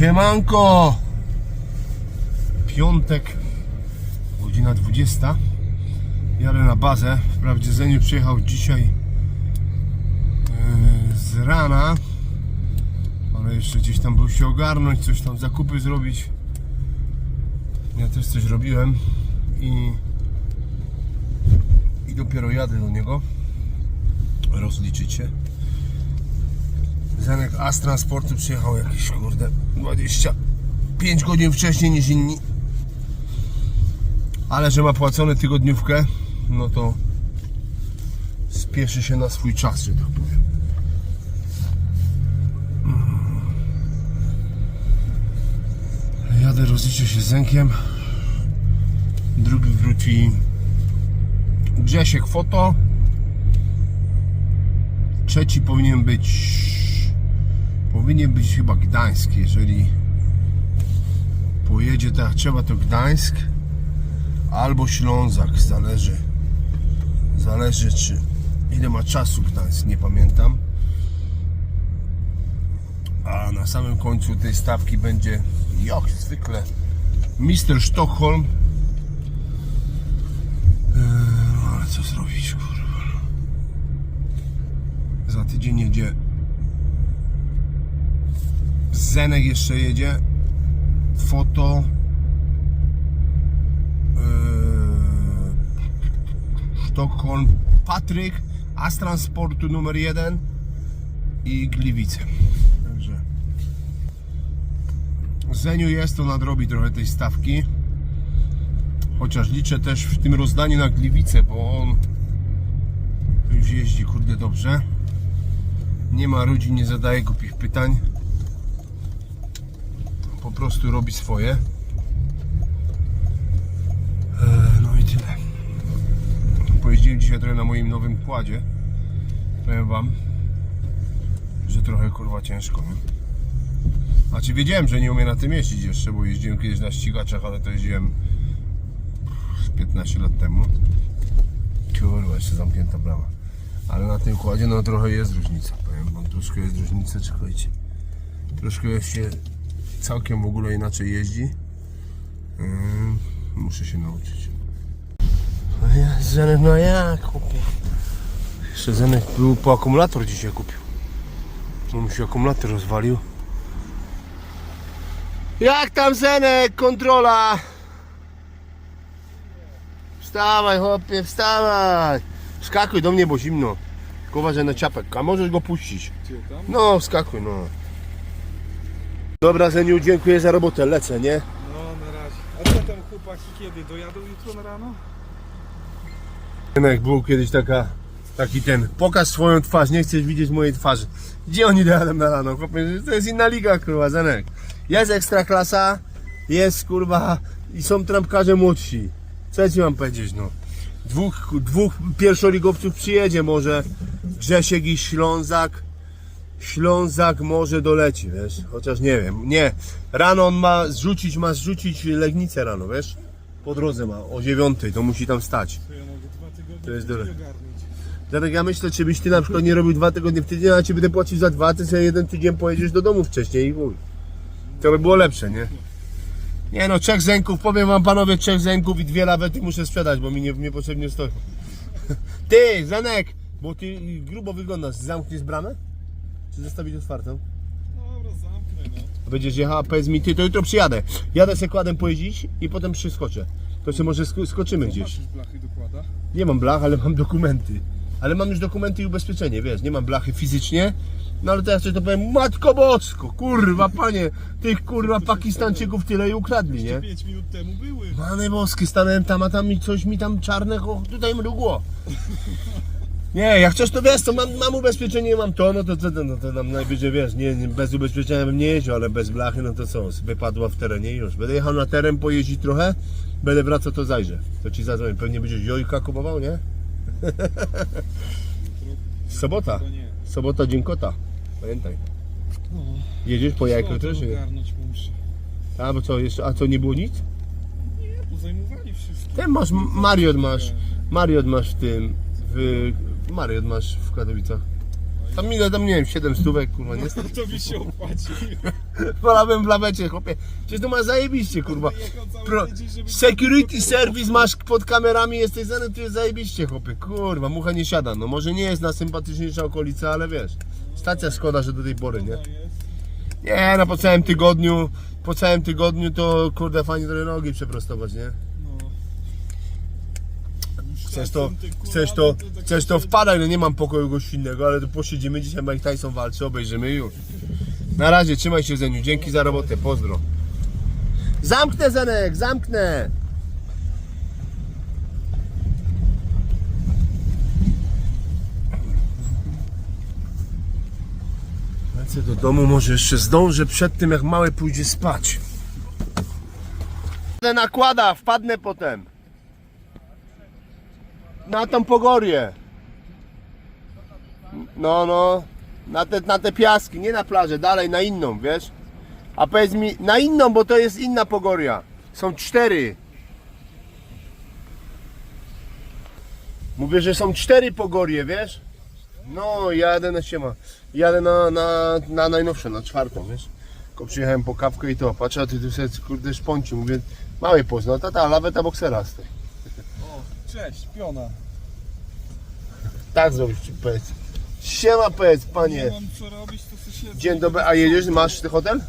Siemanko! Piątek, godzina 20. Jadę na bazę. Wprawdzie Zeniu przyjechał dzisiaj yy, z rana, ale jeszcze gdzieś tam był się ogarnąć, coś tam zakupy zrobić. Ja też coś robiłem i, i dopiero jadę do niego rozliczyć się. Zenek A z transportu przyjechał jakieś kurde 25 godzin wcześniej niż inni. Ale że ma płacone tygodniówkę, no to spieszy się na swój czas, że tak powiem. Jadę, rozliczę się z Zenkiem. Drugi wróci Grzesiek Foto. Trzeci powinien być powinien być chyba Gdańsk, jeżeli pojedzie tak trzeba to Gdańsk albo Ślązak, zależy zależy czy ile ma czasu Gdańsk, nie pamiętam. A na samym końcu tej stawki będzie jak zwykle Mister Sztokholm. Eee, no ale co zrobić kurwa? Za tydzień jedzie Zenek jeszcze jedzie. Foto. Yy, Sztokholm. Patryk. A z transportu numer jeden. I Gliwice. Także. Zeniu jest, to nadrobi trochę tej stawki. Chociaż liczę też w tym rozdaniu na Gliwice, bo on już jeździ kurde dobrze. Nie ma rodzin, nie zadaje głupich pytań po prostu robi swoje. Eee, No i tyle. Pojeździłem dzisiaj trochę na moim nowym kładzie. Powiem wam, że trochę kurwa ciężko. Nie? Znaczy wiedziałem, że nie umiem na tym jeździć jeszcze, bo jeździłem kiedyś na ścigaczach, ale to jeździłem z 15 lat temu. Kurwa, jeszcze zamknięta brama. Ale na tym kładzie no trochę jest różnica. Powiem wam, troszkę jest różnica, czekajcie. Troszkę się całkiem w ogóle inaczej jeździ. Yy, muszę się nauczyć. No ja, Zenek, no jak kupię? Jeszcze Zenek był po akumulator dzisiaj kupił. No mu się akumulator rozwalił. Jak tam Zenek? Kontrola! Wstawaj chłopie, wstawaj! Wskakuj do mnie, bo zimno. Tylko uważaj na ciapek, a możesz go puścić. No, wskakuj, no. Dobra, Zeniu, dziękuję za robotę, lecę, nie? No na razie. A co tam chłopaki kiedy? Dojadą jutro na rano? Jak był kiedyś taka, taki ten, pokaż swoją twarz, nie chcesz widzieć mojej twarzy. Gdzie oni dojadą na rano? Chłopie, to jest inna liga, kurwa, Zenek. Jest ekstraklasa, jest, kurwa, i są trampkarze młodsi. Co ja ci mam powiedzieć, no? Dwóch, dwóch pierwszoligowców przyjedzie może, Grzesiek i Ślązak. Ślązak może doleci, wiesz, chociaż nie wiem, nie, rano on ma zrzucić, ma zrzucić Legnicę rano, wiesz, po drodze ma, o dziewiątej, to musi tam stać. To ja mogę dwa tygodnie To jest później ogarnąć. Dlatego ja myślę, czy byś ty na przykład nie robił dwa tygodnie w tydzień, a ci będę płacił za dwa, ty sobie jeden tydzień pojedziesz do domu wcześniej i chuj. To by było lepsze, nie? Nie no, trzech zęków, powiem wam panowie, trzech zęków i dwie lawety muszę sprzedać, bo mi nie, niepotrzebnie stoi. Ty, Zenek, bo ty grubo wyglądasz, zamkniesz bramę? Czy zostawić otwartą? Dobra, zamknę no. Będziesz jechał, a powiedz mi ty, to jutro przyjadę. Jadę se kładem pojeździć i potem przyskoczę. To się może sk- skoczymy gdzieś. Blachy dokłada? Nie mam blach, ale mam dokumenty. Ale mam już dokumenty i ubezpieczenie, wiesz, nie mam blachy fizycznie, No ale to ja coś to powiem, matko bosko, kurwa panie, tych kurwa Pakistańczyków tyle i ukradli, nie? 5 minut temu były. Panie boskie, stanąłem tam, a tam mi coś mi tam czarnego tutaj mrugło. Nie, jak chcesz to wiesz, to mam, mam ubezpieczenie, mam to, no to co no to tam najwyżej wiesz, nie, nie, bez ubezpieczenia bym nie jeździł, ale bez blachy, no to co, wypadła w terenie i już. Będę jechał na teren, pojeździć trochę, będę wracał, to zajrzę. To ci zadzwonię, pewnie będziesz jojka kupował, nie? Sobota, sobota, dzień kota, pamiętaj. No. Jedziesz po jajko też, nie? ogarnąć muszę. A, bo co, jeszcze, a co, nie było nic? Nie, bo zajmowali wszystko. Ten masz, Mariot masz, Mariot masz w tym, w, Mariot masz w Katowicach. Tam ile, tam nie wiem, 7 stówek, kurwa, nie? To mi się opłaci. Wolałbym w lawecie, chłopie. Przecież to masz zajebiście, kurwa. Pro, security service masz pod kamerami, jesteś znany, to jest zajebiście, chłopie. Kurwa, mucha nie siada. No może nie jest najsympatyczniejsza okolica, ale wiesz. Stacja szkoda, że do tej pory, nie? Nie, no po całym tygodniu, po całym tygodniu to, kurde, fajnie trochę nogi przeprostować, nie? Chcesz to, chcesz to, chcesz to wpadaj, no nie mam pokoju gościnnego, ale to posiedzimy dzisiaj Mike Tyson walczy, obejrzymy już. Na razie, trzymaj się Zeniu, dzięki za robotę, pozdro. Zamknę Zenek, zamknę! Lecę do domu, może jeszcze zdążę przed tym jak mały pójdzie spać. Nakłada, wpadnę potem. Na tą pogorię. No, no. Na te, na te piaski, nie na plażę, dalej na inną, wiesz? A powiedz mi, na inną, bo to jest inna pogoria. Są cztery. Mówię, że są cztery pogorie, wiesz? No, jadę na siema. Jadę na, na, na najnowsze, na czwartą, wiesz? Tylko przyjechałem po kawkę i to, patrzę, a ty tu sobie, kurde, szponci. Mówię, mały poznał, tata, laweta boksera z tej. Cześć, piona. Tak zrobić ci powiedz. Siema powiedz, Nie panie. mam co robić, to sobie siedzę. Dzień dobry, a jedziesz, masz ty hotel? Co?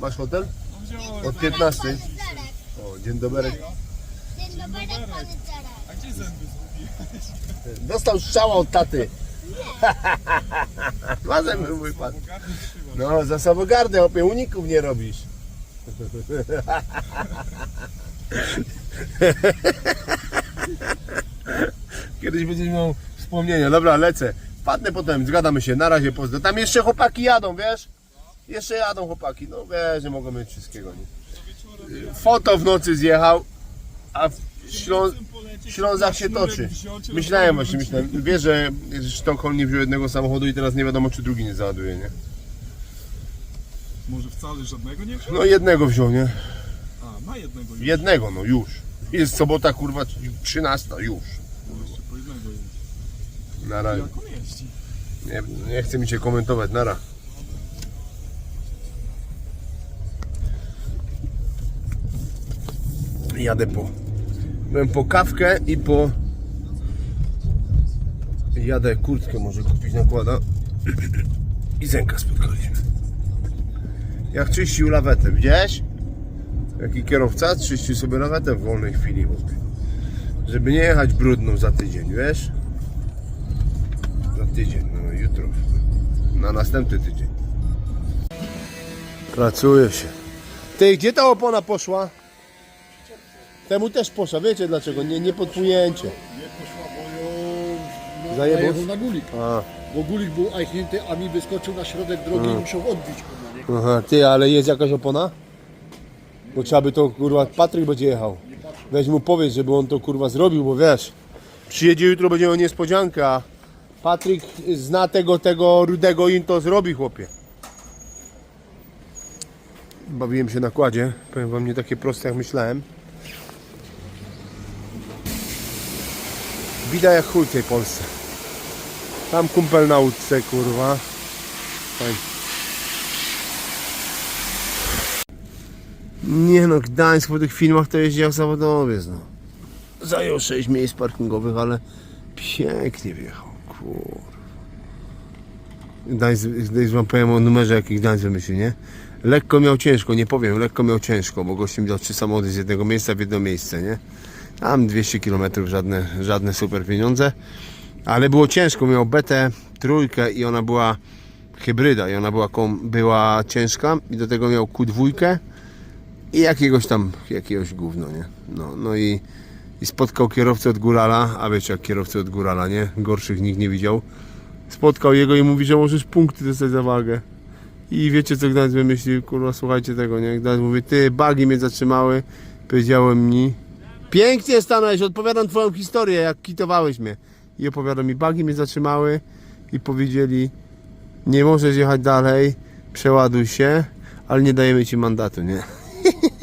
Masz hotel? No wziąłem. Od 15. O, dzień dobry. Dzień dobry, panie Czarek. A gdzie zęby zgubiłeś? Dostał strzała od taty. Dwa zęby mój pan. Bogaty. No, za samogardę, opie, uników nie robisz. Kiedyś będziesz miał wspomnienia. Dobra, lecę. Padnę potem, zgadamy się. Na razie pozdro. Tam jeszcze chłopaki jadą, wiesz? Jeszcze jadą chłopaki. No wiesz, że mogą mieć wszystkiego. Nie? Foto w nocy zjechał, a w Ślą... Ślązak się toczy. Myślałem właśnie, myślałem. Wiesz, że Sztokholm nie wziął jednego samochodu i teraz nie wiadomo, czy drugi nie załaduje, nie? Może wcale żadnego nie wziął? No jednego wziął, nie? A, ma jednego już. Jednego, no już. Jest sobota, kurwa, 13, już. Na razie. Nie, nie mi się komentować, nara. Jadę po. Byłem po kawkę i po. Jadę kurtkę może kupić nakłada. I Zenka spotkaliśmy. Jak czyścił lawetę, widziałeś? Jaki kierowca czyścił sobie lawetę w wolnej chwili. Żeby nie jechać brudną za tydzień, wiesz? Za tydzień, no jutro. Na następny tydzień. Pracuje się. Ty, gdzie ta opona poszła? Temu też poszła, wiecie dlaczego? Nie, nie podpłynięcie. Zajebał? Zajechał na gulik, A, bo gulik był ajchnięty, a mi wyskoczył na środek drogi i musiał odbić kurwa, nie? aha, ty, ale jest jakaś opona? Bo trzeba by to, kurwa, Patryk będzie jechał. Weź mu powiedz, żeby on to, kurwa, zrobił, bo wiesz, przyjedzie jutro, będzie miał niespodziankę, a Patryk zna tego, tego rudego i to zrobi, chłopie. Bawiłem się na kładzie, powiem wam, nie takie proste, jak myślałem. Bida jak chuj w tej Polsce. Tam kumpel na łódce, kurwa. Fajnie. Nie no, Gdańsk po tych filmach to jeździ jak zawodowiec, no. Zajął 6 miejsc parkingowych, ale pięknie wjechał, kur. Gdańsk, wam powiem o numerze, jaki Gdańsk wymyślił, nie? Lekko miał ciężko, nie powiem, lekko miał ciężko, bo gościem mi dał trzy samochody z jednego miejsca w jedno miejsce, nie? Tam 200 km, żadne, żadne super pieniądze. Ale było ciężko, miał betę trójkę i ona była hybryda i ona była, była ciężka i do tego miał Q2 i jakiegoś tam, jakiegoś gówno, nie? No, no i, i spotkał kierowcę od Górala, a wiecie jak kierowcy od Górala, nie? Gorszych nikt nie widział. Spotkał jego i mówi, że możesz punkty dostać za wagę. I wiecie co Gdańsk wymyślił? Kurwa, słuchajcie tego, nie? Gdańsk mówi, ty, bagi mnie zatrzymały, powiedziałem mi, pięknie stanąłeś, odpowiadam twoją historię, jak kitowałeś mnie. I opowiada mi, bagi mnie zatrzymały i powiedzieli, nie możesz jechać dalej, przeładuj się, ale nie dajemy ci mandatu, nie?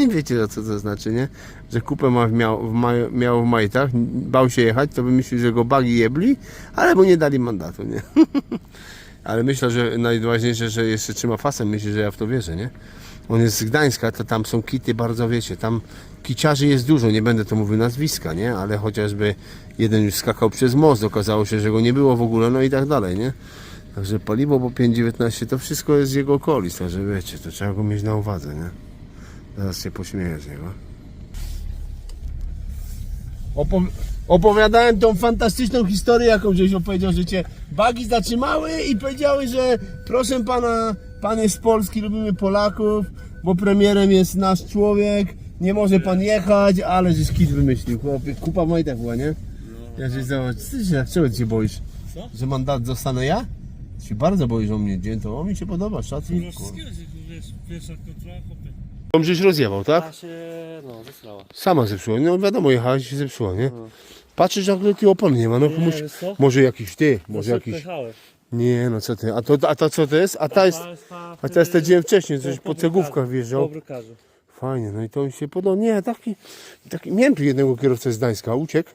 Wiecie co to znaczy, nie? Że kupę ma, miał, w maj, miał w majtach, bał się jechać, to by myślał, że go bagi jebli, ale mu nie dali mandatu, nie? ale myślę, że najważniejsze, że jeszcze trzyma fasem, myślę, że ja w to wierzę, nie? On jest z Gdańska, to tam są kity bardzo, wiecie, tam kiciarzy jest dużo, nie będę to mówił nazwiska, nie? Ale chociażby jeden już skakał przez most, okazało się, że go nie było w ogóle, no i tak dalej, nie? Także paliwo po 5,19 to wszystko jest z jego okolic, także wiecie, to trzeba go mieć na uwadze, nie? Zaraz się pośmieję z niego. Opowi- opowiadałem tą fantastyczną historię, jaką żeś opowiedział, że cię bagi zatrzymały i powiedziały, że proszę pana, pan jest z Polski, lubimy Polaków, bo premierem jest nasz człowiek, nie może pan jechać, ale żeś kit wymyślił, chłopie, kupa majta była, nie? Ja żeś zobacz, ty się, czego ty się boisz? Co? Że mandat zostanę ja? Ty się bardzo boisz o mnie, dzień to o mi się podoba, szacun. No wszystkiego, wiesz, pierwsza kontrola, chłopie. Tom żeś rozjebał, tak? Ta się, no, zesrała. Sama zepsuła, no wiadomo, jechałaś i się zepsuła, nie? Patrzysz, jak ty opon nie ma, no wiesz co? może jakiś ty, może Szybko jakiś... Nie, no co ty, a to, a to co to jest? A ta jest, ta, a ta jest ten dzień wcześniej, coś po po cegówkach wjeżdżał. Brukarzu. Fajnie, no i to mi się podoba. Nie, taki, taki, miałem tu jednego kierowcę z Gdańska, uciekł.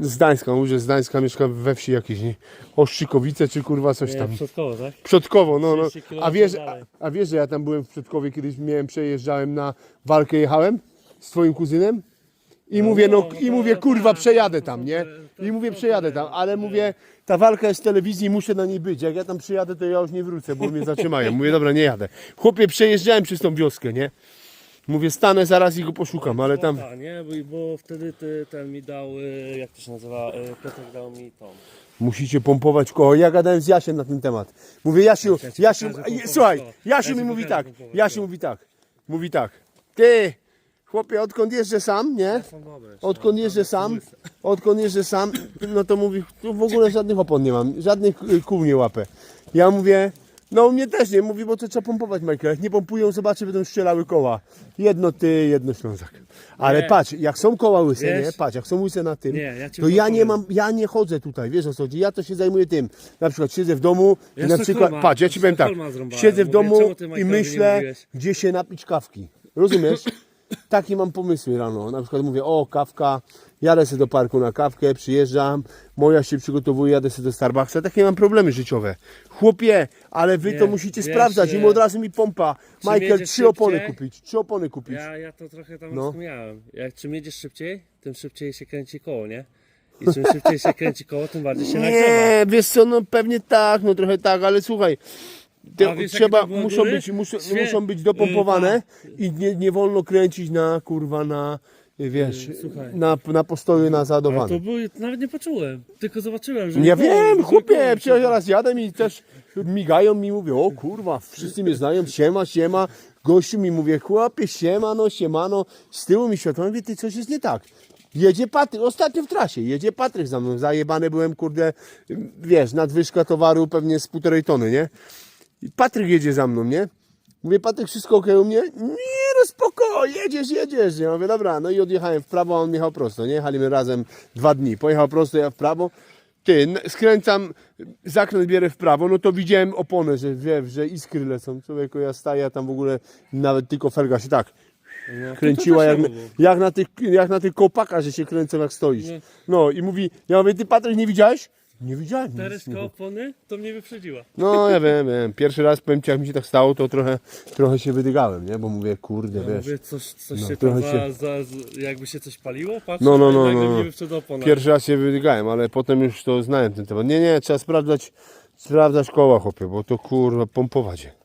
Z Gdańska, mówię, że z Gdańska mieszka we wsi jakiejś, nie? Oszczykowice czy kurwa coś tam. przodkowo, tak? Przodkowo, no, no. 30 A wiesz, a, a wiesz, że ja tam byłem w Przodkowie, kiedyś miałem, przejeżdżałem na walkę, jechałem z twoim kuzynem i mówię, no, no i mówię, kurwa, przejadę tam, nie? I mówię, przejadę tam, ale mówię, ta walka jest w telewizji, muszę na niej być. Jak ja tam przyjadę, to ja już nie wrócę, bo mnie zatrzymają. Mówię, dobra, nie jadę. Chłopie, przejeżdżałem przez tą wioskę, nie? Mówię, stanę zaraz i go poszukam, ale tam... Ta, nie, bo, bo wtedy ty, ten mi dał, y, jak to się nazywa, y, Piotrek dał mi tą. Musicie pompować koło. Ja gadałem z Jasiem na ten temat. Mówię, Jasiu, Ja ci Jasiu, pokażę pompować słuchaj, koło. Jasiu Ja mi mówi pokażę tak, pompować Jasiu koło. mówi tak, mówi tak, ty, chłopie, odkąd jeżdżę sam, nie? Są dobre. Odkąd jeżdżę sam, odkąd jeżdżę sam, no to mówi, tu w ogóle żadnych opon nie mam, żadnych y, kół nie łapę. Ja mówię, no u mnie też nie, mówi, bo to trzeba pompować, Michael. Jak nie pompują, zobaczy, będą strzelały koła. Jedno ty, jedno Ślązak. Ale Nie. patrz, jak są koła łyse, Wiesz? nie? Patrz, jak są łyse na tym, Nie, ja ci to ja nie powiem. mam, ja nie chodzę tutaj, wiesz o co chodzi, ja to się zajmuję tym. Na przykład siedzę w domu i Ja na Sztokholma- przykład, patrz, ja ci powiem tak, Sztokholma zrąbałem. siedzę w Mówię, domu czemu ty, i nie myślę, mówiłeś? gdzie się napić kawki. Rozumiesz? Takie mam pomysły rano. Na przykład mówię, o kawka, jadę sobie do parku na kawkę, przyjeżdżam, moja się przygotowuje, jadę sobie do Starbucksa. Takie mam problemy życiowe. Chłopie, ale wy Nie, to musicie wiesz, sprawdzać. I nie. od razu mi pompa. Czym Michael, jedziesz trzy opony szybciej? kupić. Trzy opony kupić. Ja, ja to trochę tam No. rozkminiałem. Jak czym jedziesz szybciej, tym szybciej się kręci koło, nie? I czym szybciej się kręci koło, tym bardziej się nagrzewa. Nie, wiesz co, no pewnie tak, no trochę tak, ale słuchaj. Te, A wiesz, trzeba, muszą góry? być, muszą, Świe- muszą być dopompowane Yy, i nie, nie wolno kręcić na kurwa na, wiesz, Yy, słuchaj. na, na postoju na załadowane. to były, nawet nie poczułem, tylko zobaczyłem, że... Ja koło- wiem, chłopie, przecież raz jadę i też migają mi, mówię, o kurwa, wszyscy mnie znają, siema, siema. Gościu mi mówię, chłopie, siemano, siemano. Z tyłu mi światło, mówię, ty coś jest nie tak. Jedzie Patryk, ostatnio w trasie, jedzie Patryk za mną, zajebany byłem, kurde, wiesz, nadwyżka towaru pewnie z półtorej tony, nie? I Patryk jedzie za mną, nie? Mówię, Patryk, wszystko ok u mnie? Nie, no spoko, jedziesz, jedziesz. Ja mówię, dobra, no i odjechałem w prawo, a on jechał prosto, nie? Jechaliśmy razem dwa dni. Pojechał prosto, ja w prawo. Ty, skręcam, zakręt bierę w prawo, no to widziałem oponę, że wiesz, że iskry lecą. Człowieku, ja staję, a tam w ogóle nawet tylko felga się tak No, kręciła jak, jak, na tych, jak na tych kopakach, że się kręcą jak stoisz. No i mówi, ja mówię, ty Patryk nie widziałeś? Nie widziałem. nic, Tereska mówię. opony to mnie wyprzedziła. No ja wiem, wiem. Pierwszy raz powiem ci, jak mi się tak stało, to trochę, trochę się wydygałem, nie? Bo mówię, kurde, Ja wiesz. mówię, coś, coś no, się tam trochę za, za, jakby się coś paliło, patrzę, No, no, no, no. mnie opona. Pierwszy raz się wydygałem, ale potem już to znałem ten temat. Nie, nie, trzeba sprawdzać, sprawdzać koła, chłopie, bo to kurwa pompować je.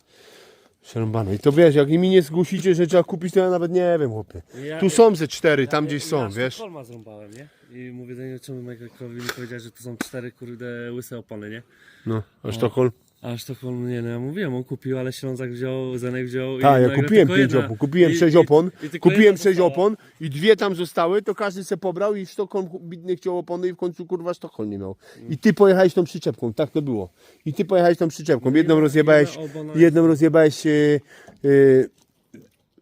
Przerąbane. I to wiesz, jak mi nie zgłosicie, że trzeba kupić, to ja nawet nie wiem, chłopie. Ja- Tu są ze cztery, tam gdzieś są, ja wiesz. Sztokholma zrąbałem, nie? I mówię do niego, czemu Michaelowi nie powiedział, że to są cztery kurde łyse opony, nie? No, a Sztokholm? A Sztokholm, nie no, ja mówiłem, on kupił, ale Ślązak wziął, Zenek wziął. i Tak, ja nagle kupiłem tylko pięć jedna. opon, kupiłem I- sześć i- opon, i tylko kupiłem jedna sześć została. opon i dwie tam zostały, to każdy se pobrał i Sztokholm bidny chciał opony i w końcu kurwa Sztokholm nie miał. I ty pojechałeś tą przyczepką, tak to było. I ty pojechałeś tą przyczepką. Jedną rozjebałeś, jedną rozjebałeś e,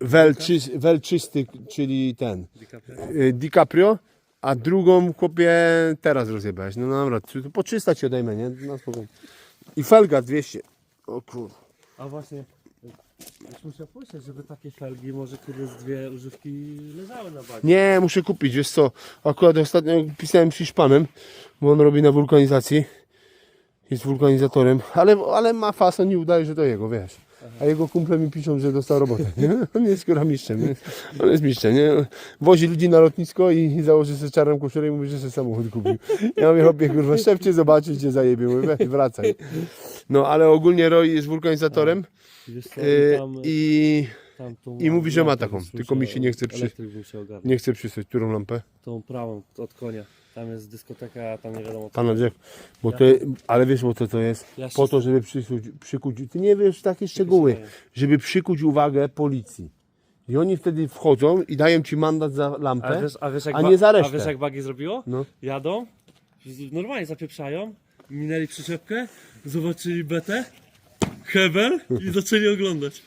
wel, czys, wel czysty, czyli ten DiCaprio. e, DiCaprio, a drugą chłopie teraz rozjebałeś. No dobra, to po 300 ci odejmę, nie? Na spokojnie. I felga 200. O kurwa. A właśnie, już musiał pomyśleć, żeby takie felgi, może z dwie używki leżały na bazie. Nie, muszę kupić, wiesz co, akurat ostatnio pisałem z Hiszpanem, bo on robi na wulkanizacji, jest wulkanizatorem, ale, ale ma fason i udaje, że to jego, wiesz. A jego kumple mi piszą, że dostał robotę. Nie? On jest skóra mistrzem, nie? On jest mistrzem, nie? Wozi ludzi na lotnisko i założy sobie czarną koszulę i mówi, że sobie samochód kupił. Ja mówię, chłopie, kurwa, szef cię zobaczy, cię zajebie, mówię, wracaj. No, ale ogólnie Roy jest wulkanizatorem co, yy, tam, i tam tą i mówi, że ma lampę taką, tylko mi się nie chce przy- Elektryk bym się ogarnął. nie chce przysłać, którą lampę. Tą prawą od konia. Tam jest dyskoteka, a tam nie wiadomo co. Jack, bo to, ale wiesz, bo to, to jest Ja się po to, żeby przykuć, przykuć, ty nie wiesz takie szczegóły, żeby przykuć uwagę policji. I oni wtedy wchodzą i dają ci mandat za lampę. A wiesz, a wiesz, jak, a ba- nie za a resztę. wiesz jak bagi zrobiło? No. Jadą, z- normalnie zapieprzają, minęli przyczepkę, zobaczyli betę, hebel i zaczęli oglądać.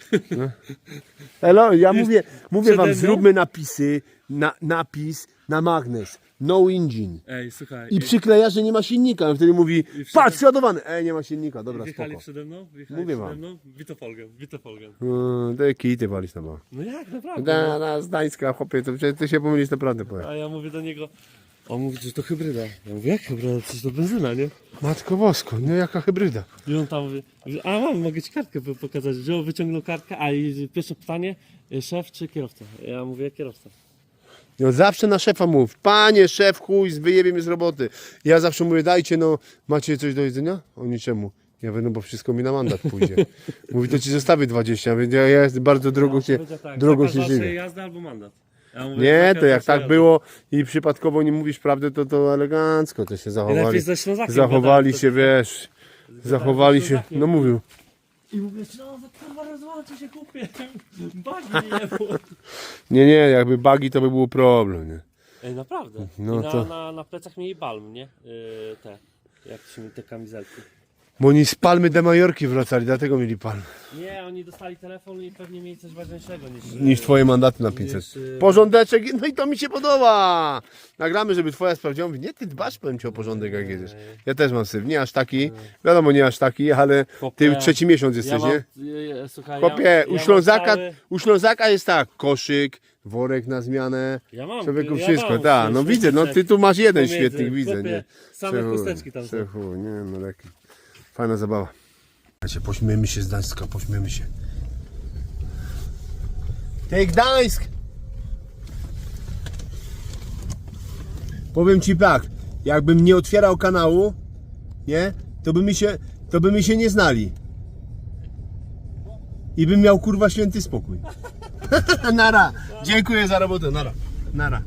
Elo, ja mówię, mówię przede wam, mną? zróbmy napisy, na, napis na magnes, no engine. Ej, słuchaj. I przykleja, że nie ma silnika. I wtedy mówi, patrz, ładowany. Ej, nie ma silnika, dobra, Wjechali spoko. przede mną, wjechali Mówię przede wam. mną, Witofolgen, Witofolgen. No, te kity walisz na bank. No jak, naprawdę. Da, da, Zdańska, chłopie, to przecież ty się pomylisz naprawdę powiem. A ja mówię do niego, on mówi, że to hybryda. Ja mówię, jak hybryda? Przecież to benzyna, nie? Matko bosko, no jaka hybryda. I on tam mówi, a mam, mogę ci kartkę po- pokazać. Wziął, wyciągnął kartkę, a i pierwsze pytanie, y, szef czy kierowca? Ja mówię, kierowca. No zawsze na szefa mów, panie szef, chuj, wyjebie mnie z roboty. Ja zawsze mówię, dajcie no, macie coś do jedzenia? O niczemu. Ja mówię, no bo wszystko mi na mandat pójdzie. Mówi, to ci zostawię 20, więc ja, ja bardzo drogo się, Powiedział tak, się żywię. jazdy albo mandat. Ja mówię, Nie, to jak tak było i przypadkowo nie mówisz prawdy, to to elegancko to się zachowali. Zachowali się, wiesz, zachowali się, no mówił. I mówię, no rozłączę się kupię. Bagi nie było. Nie, nie, jakby bagi to by był problem, nie? Ej, naprawdę. No I na, to- na, na plecach mieli balm, nie? Yy, te, jak się te kamizelki. Bo oni z Palmy de Majorki wracali, dlatego mieli palmy. Nie, oni dostali telefon i pewnie mieli coś ważniejszego niż... niż twoje mandaty na 500. Niż, y, Porządeczek, no i to mi się podoba. Nagramy, żeby twoja sprawdziła. Mówi, nie, ty dbasz, powiem ci o porządek, jak jedziesz. Ja też mam syf, nie aż taki, wiadomo, nie aż taki, ale ty Chłopie, trzeci miesiąc jesteś, nie? y, y, słuchaj, Chłopie, u, Ślązaka, cały, u Ślązaka jest tak, koszyk, worek na zmianę, ja mam, człowieku ja wszystko, mam tak, no widzę, no ty tu masz jeden pomiędzy. świetnik, widzę, Chłopie, nie? Same Przechuj, chusteczki tam są. przechuj, nie, no leki. Fajna zabawa. Słuchajcie, pośmiejmy się z Gdańska, pośmiejmy się. Ty Gdańsk! Powiem ci tak, jakbym nie otwierał kanału, nie, to by mi się, to by mi się nie znali. I bym miał kurwa święty spokój. nara. Dziękuję za robotę, nara. Nara.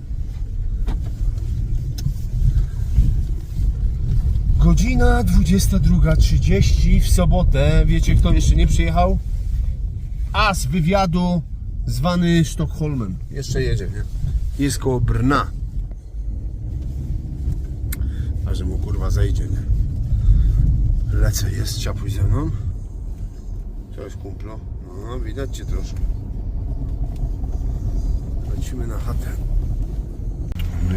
Godzina 22.30 w sobotę. Wiecie kto jeszcze nie przyjechał? As wywiadu zwany Sztokholmem. Jeszcze jedzie, nie? Jest koło Brna. A że mu kurwa zejdzie, nie? Lecę, jest ciapuś ze mną. Cześć kumplo. No, widać cię troszkę. Lecimy na chatę.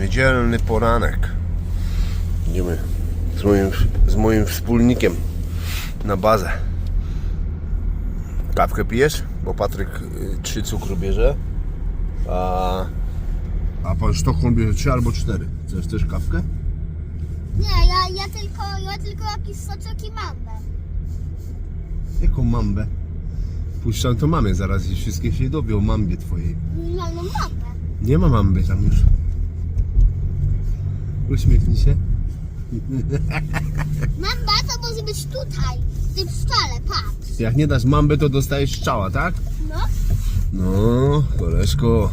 Niedzielny poranek. Idziemy z moim, z moim wspólnikiem na bazę. Kawkę pijesz? Bo Patryk y, trzy cukru bierze. A, a pan Sztokholm bierze trzy albo cztery. Chcesz też kawkę? Nie, ja, ja tylko, ja tylko jakiś soczek i mambę. Jaką mambę? Puszczam to mamie zaraz i wszystkie się dowią o mambie twojej. Normalną mambę. Nie ma mamby tam już. Uśmiechnij się. Mamba to może być tutaj, w tym stole, patrz. Jak nie dasz mambę, to dostajesz strzała, tak? No, No, koleżko.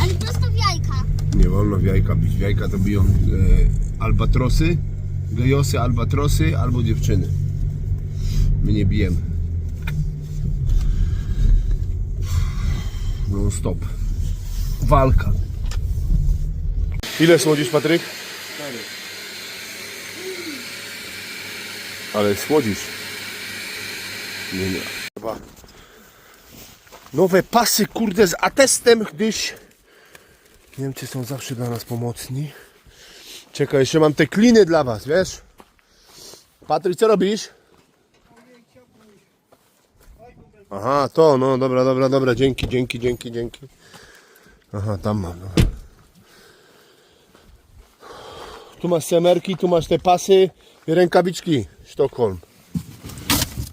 ale prosto w jajka. Nie wolno w jajka bić. W jajka to biją e, albatrosy, gejosy, albatrosy albo dziewczyny. My nie bijemy. Non stop. Walka. Ile słodzisz, Patryk? Ale słodzisz. Nie, nie. Chyba. Nowe pasy, kurde, z atestem, gdyż Niemcy są zawsze dla nas pomocni. Czekaj, jeszcze mam te kliny dla was, wiesz? Patryk, co robisz? Aha, to, no dobra, dobra, dobra, dzięki, dzięki, dzięki, dzięki. Aha, tam mam. No. Tu masz semerki, tu masz te pasy i rękawiczki. Sztokholm.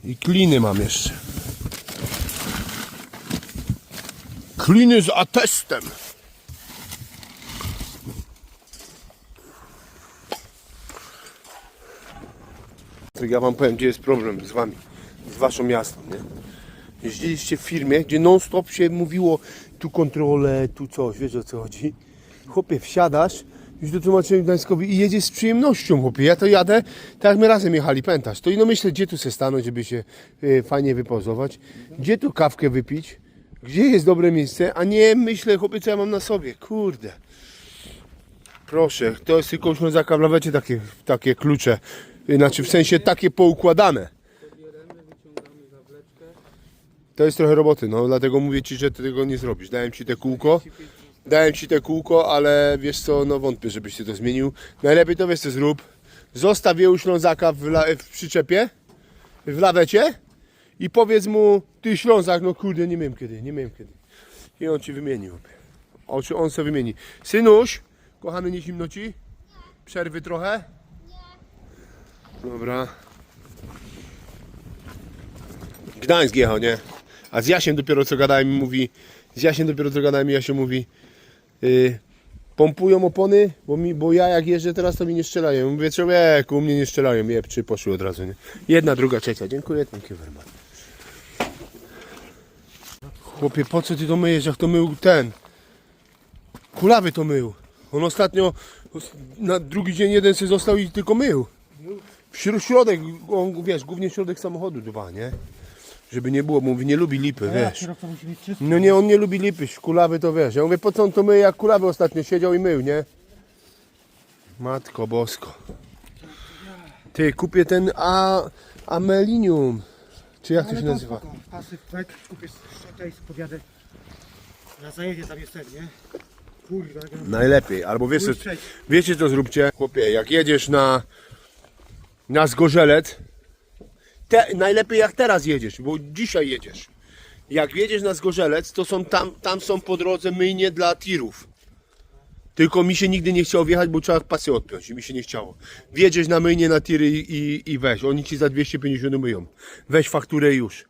I kliny mam jeszcze. Kliny z atestem. Ja wam powiem, gdzie jest problem z wami, z waszą miastem, nie? Jeździliście w firmie, gdzie non stop się mówiło tu kontrolę, tu coś, wiesz o co chodzi? Chłopie, wsiadasz, już dotłumaczyłem Gdańskowi i jedziesz z przyjemnością, chłopie. Ja to jadę, tak jak my razem jechali, pamiętasz? To i no myślę, gdzie tu se stanąć, żeby się y, fajnie wypozować, gdzie tu kawkę wypić, gdzie jest dobre miejsce, a nie myślę, chłopie, co ja mam na sobie, kurde. Proszę, to jest tylko Ślązaka w lawecie takie, takie klucze, znaczy w sensie takie poukładane. To jest trochę roboty, no dlatego mówię Ci, że Ty tego nie zrobisz. Dałem Ci te kółko, dałem Ci te kółko, ale wiesz co, no wątpię, żebyś Ty to zmienił. Najlepiej to wiesz co zrób. Zostaw je u Ślązaka w, w przyczepie, w lawecie i powiedz mu, Ty Ślązak, no kurde, nie wiem kiedy, nie wiem kiedy. I on Ci wymieni. chłopie. O, czy on sobie wymieni. Synuś, kochany, nie zimno Ci? Przerwy trochę? Dobra. Gdańsk jechał, nie? A z Jasiem dopiero co gadałem i mówi, z Jasiem dopiero co gadałem i Jasio mówi, pompują opony, bo, mi, bo ja jak jeżdżę teraz to mi nie strzelają. Mówię, człowieku, u mnie nie strzelają, je trzy poszły od razu, nie? Jedna, druga, trzecia, dziękuję, thank you very much. Chłopie, po co ty to myjesz, jak to mył ten? Kulawy to mył. On ostatnio, na drugi dzień jeden sobie został i tylko mył. Śró- środek, on, wiesz, głównie środek samochodu dba, nie? Żeby nie było, mówi, nie lubi lipy, wiesz. No nie, on nie lubi lipy, kulawy to wiesz. Ja mówię, po co on to myje, jak kulawy ostatnio siedział i mył, nie? Matko bosko. Ty, kupię ten a, amelinium. Czy jak to się nazywa? Pasy, tak, kupię szczotę i spowiadę. Na zajedzie tam jest ten, nie? Kurwa, jak on- Najlepiej, albo wiesz, co- Mój przejść. wiecie co zróbcie? Chłopie, jak jedziesz na, na Zgorzelec, te, najlepiej jak teraz jedziesz, bo dzisiaj jedziesz. Jak jedziesz na Zgorzelec, to są tam, tam są po drodze myjnie dla tirów. Tylko mi się nigdy nie chciało wjechać, bo trzeba pasy odpiąć i mi się nie chciało. Wjedziesz na myjnie na tiry i, i, weź, oni ci za 250 myją. Weź fakturę i już.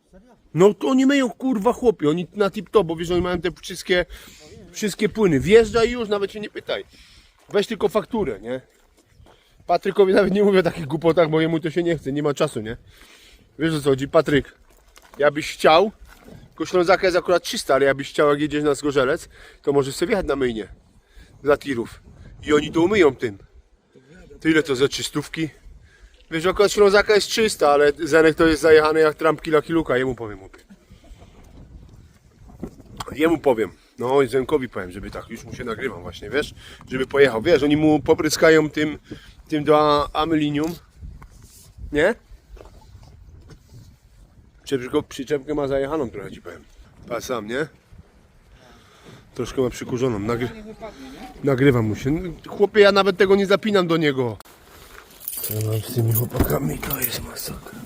No to oni myją kurwa chłopie, oni na tip top, bo wiesz, oni mają te wszystkie, wszystkie płyny. Wjeżdżaj już, nawet się nie pytaj. Weź tylko fakturę, nie? Patrykowi nawet nie mówię o takich głupotach, bo jemu to się nie chce, nie ma czasu, nie? Wiesz o co chodzi, Patryk? Ja byś chciał, tylko Ślązaka jest akurat 300, ale ja byś chciał, jak jedziesz na Zgorzelec, to możesz sobie wjechać na myjnie dla tirów. I oni to umyją tym. Tyle to ze trzystówki. Wiesz, akurat Ślązaka jest 300, ale Zenek to jest zajechany jak trampki Lucky jemu powiem opie. Jemu powiem. No i Zenkowi powiem, żeby tak, już mu się nagrywam właśnie, wiesz, żeby pojechał. Wiesz, oni mu popryskają tym, tym do amylinium. Nie? Przyczepkę, przyczepkę ma zajechaną trochę ci powiem. Patrz sam, nie? Troszkę ma przykurzoną. Nagry... Nagrywam mu się. Chłopie, ja nawet tego nie zapinam do niego. Co ja mam z tymi chłopakami? To jest masakra.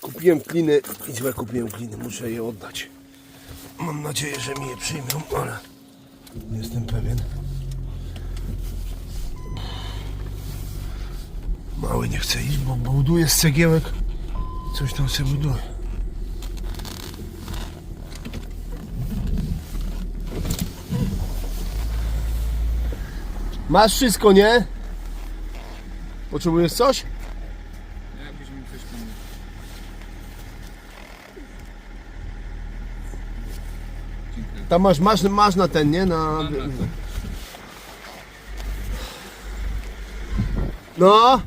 Kupiłem kliny i źle kupiłem kliny, muszę je oddać. Mam nadzieję, że mi je przyjmą, ale jestem pewien. Mały nie chce iść, bo buduje z cegiełek. Coś tam sobie buduje. Masz wszystko, nie? Potrzebujesz coś? Tam masz, masz, masz na ten, nie? Na... No,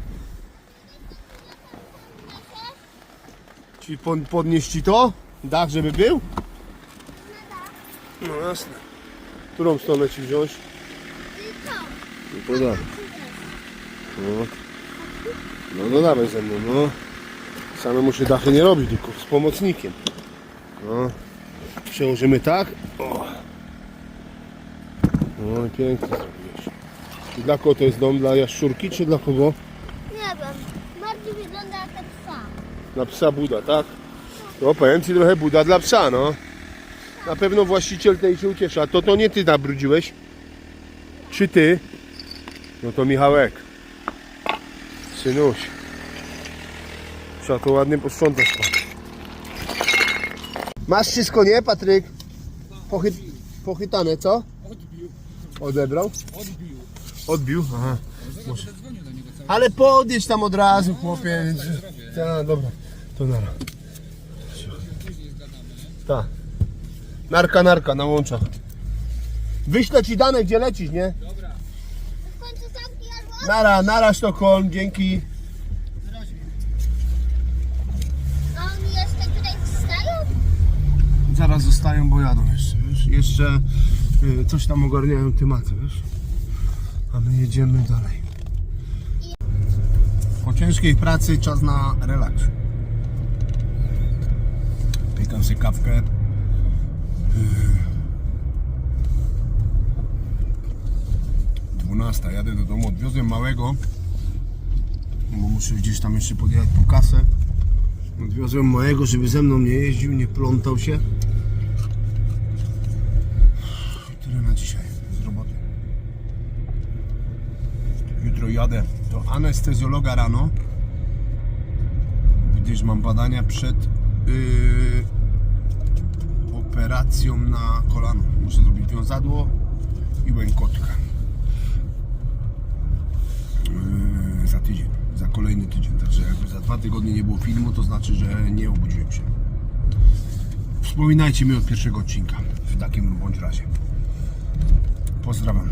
Ci pod, podnieść ci to? Dach, żeby był? No jasne. Którą stronę ci wziąć? No to dawaj. No. No, no dawaj ze mną, no. Samemu się dachy nie robi, tylko z pomocnikiem. No. Przełożymy tak. O. No i pięknie zrobiłeś. I dla kogo to jest dom? Dla jaszczurki czy dla kogo? Nie wiem. Bardziej wygląda jak ten psa. Dla psa Buda, tak? No powiem Ci trochę Buda dla psa, no. Na pewno właściciel tej się ucieszy. A to to nie Ty nabrudziłeś? Czy Ty? No to Michałek. Synuś. Trzeba to ładnie posprzątać. Masz wszystko, nie Patryk? Pochy... Pochytane, co? Odbił. Odebrał? Odbił. Odbił? Aha. Może. Ale podjedź tam od razu, chłopie. Tak, dobra. To nara. Tak. Narka, narka na łączach. Wyślę ci dane, gdzie lecisz, nie? Albo Nara, nara Sztokholm, dzięki. A oni jeszcze tutaj wstają? Zaraz zostają, bo jadą jeszcze, wiesz? Jeszcze y, coś tam ogarniają tematy, wiesz? A my jedziemy dalej. Po ciężkiej pracy czas na relaks. Piekam sobie kawkę. Y, 12, jadę do domu, odwiozłem małego, bo muszę gdzieś tam jeszcze podjechać po kasę. Odwiozłem małego, żeby ze mną nie jeździł, nie plątał się. Tyle na dzisiaj z roboty. Jutro jadę do anestezjologa rano, gdyż mam badania przed yy, operacją na kolano. Muszę zrobić wiązadło i łękotka. Yy, za tydzień, za kolejny tydzień. Także jakby za dwa tygodnie nie było filmu, to znaczy, że nie obudziłem się. Wspominajcie mi od pierwszego odcinka w takim bądź razie. Pozdrawiam.